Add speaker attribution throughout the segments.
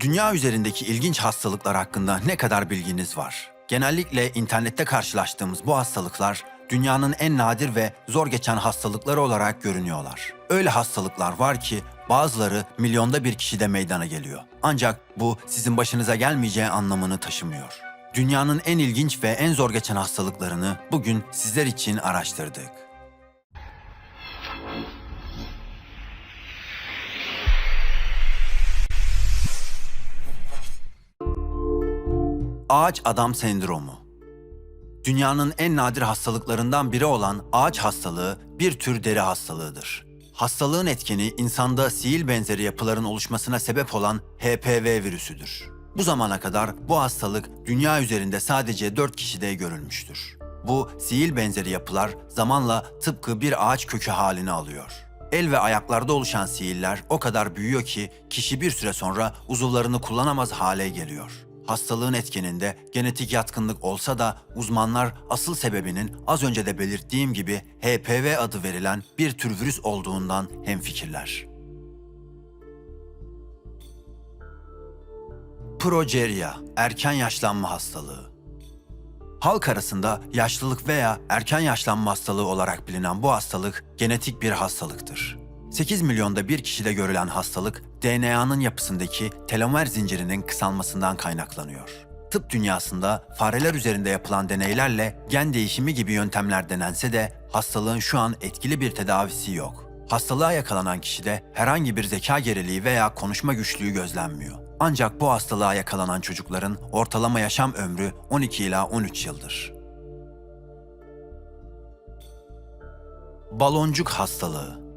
Speaker 1: Dünya üzerindeki ilginç hastalıklar hakkında ne kadar bilginiz var? Genellikle internette karşılaştığımız bu hastalıklar dünyanın en nadir ve zor geçen hastalıkları olarak görünüyorlar. Öyle hastalıklar var ki bazıları milyonda bir kişide meydana geliyor. Ancak bu sizin başınıza gelmeyeceği anlamını taşımıyor. Dünyanın en ilginç ve en zor geçen hastalıklarını bugün sizler için araştırdık. Ağaç adam sendromu. Dünyanın en nadir hastalıklarından biri olan ağaç hastalığı bir tür deri hastalığıdır. Hastalığın etkeni insanda sihir benzeri yapıların oluşmasına sebep olan HPV virüsüdür. Bu zamana kadar bu hastalık dünya üzerinde sadece 4 kişide görülmüştür. Bu sihir benzeri yapılar zamanla tıpkı bir ağaç kökü halini alıyor. El ve ayaklarda oluşan sihirler o kadar büyüyor ki kişi bir süre sonra uzuvlarını kullanamaz hale geliyor. Hastalığın etkeninde genetik yatkınlık olsa da uzmanlar asıl sebebinin az önce de belirttiğim gibi HPV adı verilen bir tür virüs olduğundan hemfikirler. Progeria, erken yaşlanma hastalığı. Halk arasında yaşlılık veya erken yaşlanma hastalığı olarak bilinen bu hastalık genetik bir hastalıktır. 8 milyonda bir kişide görülen hastalık DNA'nın yapısındaki telomer zincirinin kısalmasından kaynaklanıyor. Tıp dünyasında fareler üzerinde yapılan deneylerle gen değişimi gibi yöntemler denense de hastalığın şu an etkili bir tedavisi yok. Hastalığa yakalanan kişide herhangi bir zeka geriliği veya konuşma güçlüğü gözlenmiyor. Ancak bu hastalığa yakalanan çocukların ortalama yaşam ömrü 12 ila 13 yıldır. Baloncuk hastalığı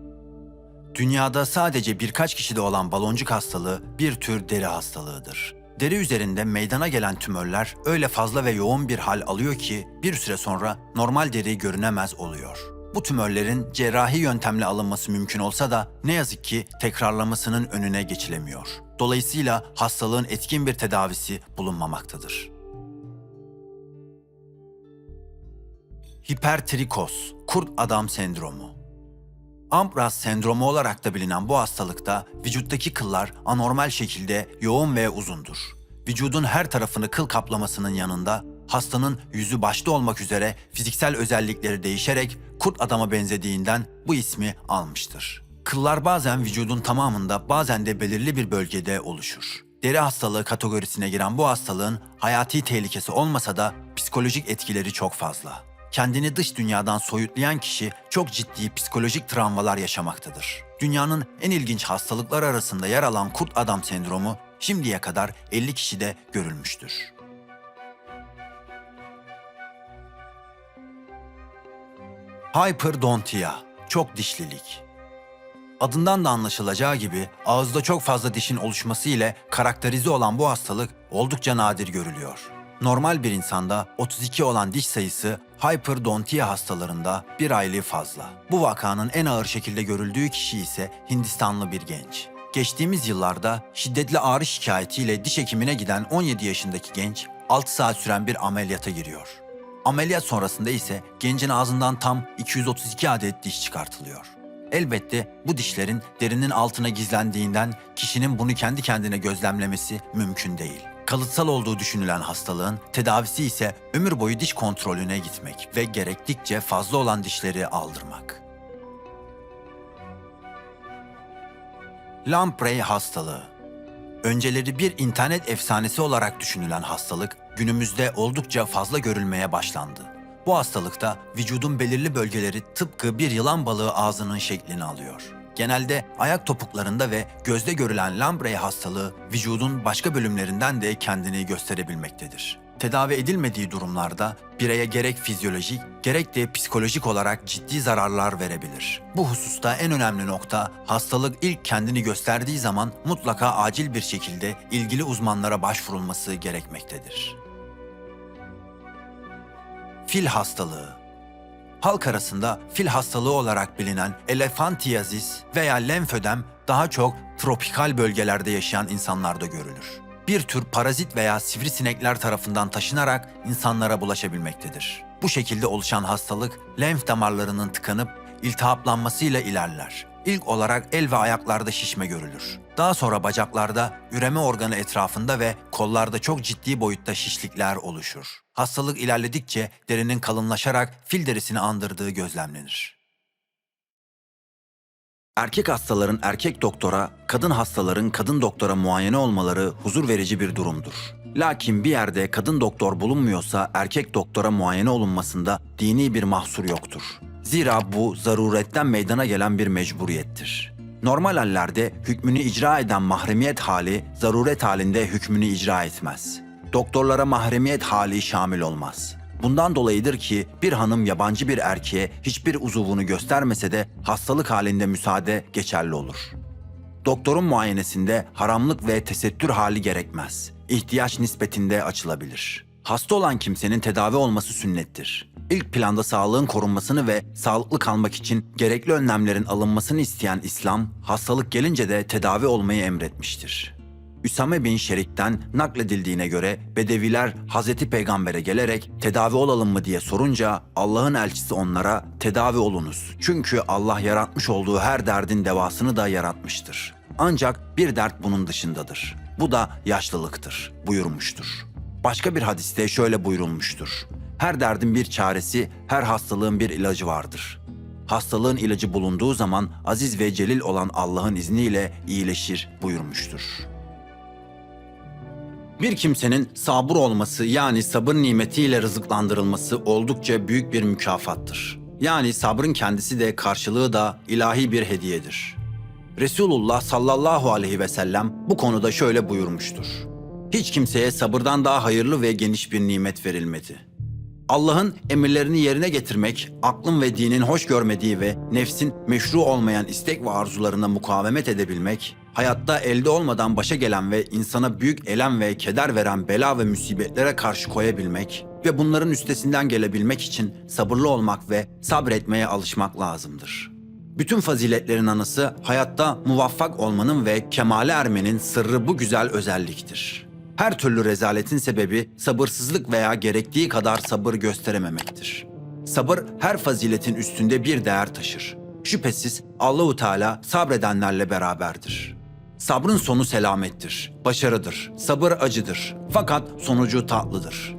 Speaker 1: Dünyada sadece birkaç kişide olan baloncuk hastalığı bir tür deri hastalığıdır. Deri üzerinde meydana gelen tümörler öyle fazla ve yoğun bir hal alıyor ki bir süre sonra normal deri görünemez oluyor. Bu tümörlerin cerrahi yöntemle alınması mümkün olsa da ne yazık ki tekrarlamasının önüne geçilemiyor. Dolayısıyla hastalığın etkin bir tedavisi bulunmamaktadır. Hipertrikoz, kurt adam sendromu. Ambras sendromu olarak da bilinen bu hastalıkta vücuttaki kıllar anormal şekilde yoğun ve uzundur. Vücudun her tarafını kıl kaplamasının yanında hastanın yüzü başta olmak üzere fiziksel özellikleri değişerek kurt adama benzediğinden bu ismi almıştır. Kıllar bazen vücudun tamamında bazen de belirli bir bölgede oluşur. Deri hastalığı kategorisine giren bu hastalığın hayati tehlikesi olmasa da psikolojik etkileri çok fazla kendini dış dünyadan soyutlayan kişi çok ciddi psikolojik travmalar yaşamaktadır. Dünyanın en ilginç hastalıklar arasında yer alan kurt adam sendromu şimdiye kadar 50 kişide görülmüştür. Hyperdontia, çok dişlilik. Adından da anlaşılacağı gibi ağızda çok fazla dişin oluşması ile karakterize olan bu hastalık oldukça nadir görülüyor. Normal bir insanda 32 olan diş sayısı hyperdontia hastalarında bir aylığı fazla. Bu vakanın en ağır şekilde görüldüğü kişi ise Hindistanlı bir genç. Geçtiğimiz yıllarda şiddetli ağrı şikayetiyle diş hekimine giden 17 yaşındaki genç 6 saat süren bir ameliyata giriyor. Ameliyat sonrasında ise gencin ağzından tam 232 adet diş çıkartılıyor. Elbette bu dişlerin derinin altına gizlendiğinden kişinin bunu kendi kendine gözlemlemesi mümkün değil. Kalıtsal olduğu düşünülen hastalığın tedavisi ise ömür boyu diş kontrolüne gitmek ve gerektikçe fazla olan dişleri aldırmak. Lamprey hastalığı Önceleri bir internet efsanesi olarak düşünülen hastalık günümüzde oldukça fazla görülmeye başlandı. Bu hastalıkta vücudun belirli bölgeleri tıpkı bir yılan balığı ağzının şeklini alıyor. Genelde ayak topuklarında ve gözde görülen lamprey hastalığı vücudun başka bölümlerinden de kendini gösterebilmektedir. Tedavi edilmediği durumlarda bireye gerek fizyolojik gerek de psikolojik olarak ciddi zararlar verebilir. Bu hususta en önemli nokta hastalık ilk kendini gösterdiği zaman mutlaka acil bir şekilde ilgili uzmanlara başvurulması gerekmektedir. Fil hastalığı halk arasında fil hastalığı olarak bilinen elefantiyazis veya lenfödem daha çok tropikal bölgelerde yaşayan insanlarda görülür. Bir tür parazit veya sivrisinekler tarafından taşınarak insanlara bulaşabilmektedir. Bu şekilde oluşan hastalık lenf damarlarının tıkanıp iltihaplanmasıyla ilerler. İlk olarak el ve ayaklarda şişme görülür. Daha sonra bacaklarda, üreme organı etrafında ve kollarda çok ciddi boyutta şişlikler oluşur. Hastalık ilerledikçe derinin kalınlaşarak fil derisini andırdığı gözlemlenir. Erkek hastaların erkek doktora, kadın hastaların kadın doktora muayene olmaları huzur verici bir durumdur. Lakin bir yerde kadın doktor bulunmuyorsa erkek doktora muayene olunmasında dini bir mahsur yoktur. Zira bu zaruretten meydana gelen bir mecburiyettir. Normal hallerde hükmünü icra eden mahremiyet hali zaruret halinde hükmünü icra etmez. Doktorlara mahremiyet hali şamil olmaz. Bundan dolayıdır ki bir hanım yabancı bir erkeğe hiçbir uzuvunu göstermese de hastalık halinde müsaade geçerli olur. Doktorun muayenesinde haramlık ve tesettür hali gerekmez. İhtiyaç nispetinde açılabilir. Hasta olan kimsenin tedavi olması sünnettir. İlk planda sağlığın korunmasını ve sağlıklı kalmak için gerekli önlemlerin alınmasını isteyen İslam, hastalık gelince de tedavi olmayı emretmiştir. Üsame bin Şerik'ten nakledildiğine göre Bedeviler Hazreti Peygamber'e gelerek tedavi olalım mı diye sorunca Allah'ın elçisi onlara tedavi olunuz. Çünkü Allah yaratmış olduğu her derdin devasını da yaratmıştır. Ancak bir dert bunun dışındadır. Bu da yaşlılıktır buyurmuştur. Başka bir hadiste şöyle buyurulmuştur. Her derdin bir çaresi, her hastalığın bir ilacı vardır. Hastalığın ilacı bulunduğu zaman aziz ve celil olan Allah'ın izniyle iyileşir buyurmuştur. Bir kimsenin sabır olması yani sabır nimetiyle rızıklandırılması oldukça büyük bir mükafattır. Yani sabrın kendisi de karşılığı da ilahi bir hediyedir. Resulullah sallallahu aleyhi ve sellem bu konuda şöyle buyurmuştur. Hiç kimseye sabırdan daha hayırlı ve geniş bir nimet verilmedi. Allah'ın emirlerini yerine getirmek, aklın ve dinin hoş görmediği ve nefsin meşru olmayan istek ve arzularına mukavemet edebilmek, hayatta elde olmadan başa gelen ve insana büyük elem ve keder veren bela ve musibetlere karşı koyabilmek ve bunların üstesinden gelebilmek için sabırlı olmak ve sabretmeye alışmak lazımdır. Bütün faziletlerin anısı hayatta muvaffak olmanın ve kemale ermenin sırrı bu güzel özelliktir. Her türlü rezaletin sebebi sabırsızlık veya gerektiği kadar sabır gösterememektir. Sabır her faziletin üstünde bir değer taşır. Şüphesiz Allahu Teala sabredenlerle beraberdir. Sabrın sonu selamettir, başarıdır. Sabır acıdır fakat sonucu tatlıdır.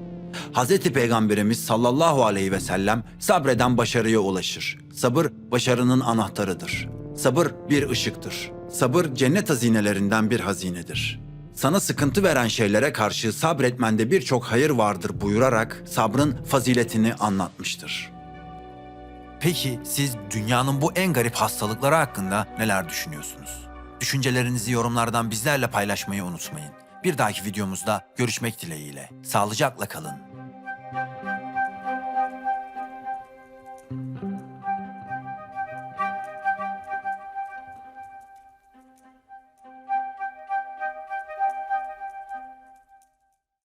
Speaker 1: Hz. Peygamberimiz sallallahu aleyhi ve sellem sabreden başarıya ulaşır. Sabır başarının anahtarıdır. Sabır bir ışıktır. Sabır cennet hazinelerinden bir hazinedir. Sana sıkıntı veren şeylere karşı sabretmende birçok hayır vardır buyurarak sabrın faziletini anlatmıştır. Peki siz dünyanın bu en garip hastalıkları hakkında neler düşünüyorsunuz? Düşüncelerinizi yorumlardan bizlerle paylaşmayı unutmayın. Bir dahaki videomuzda görüşmek dileğiyle. Sağlıcakla kalın.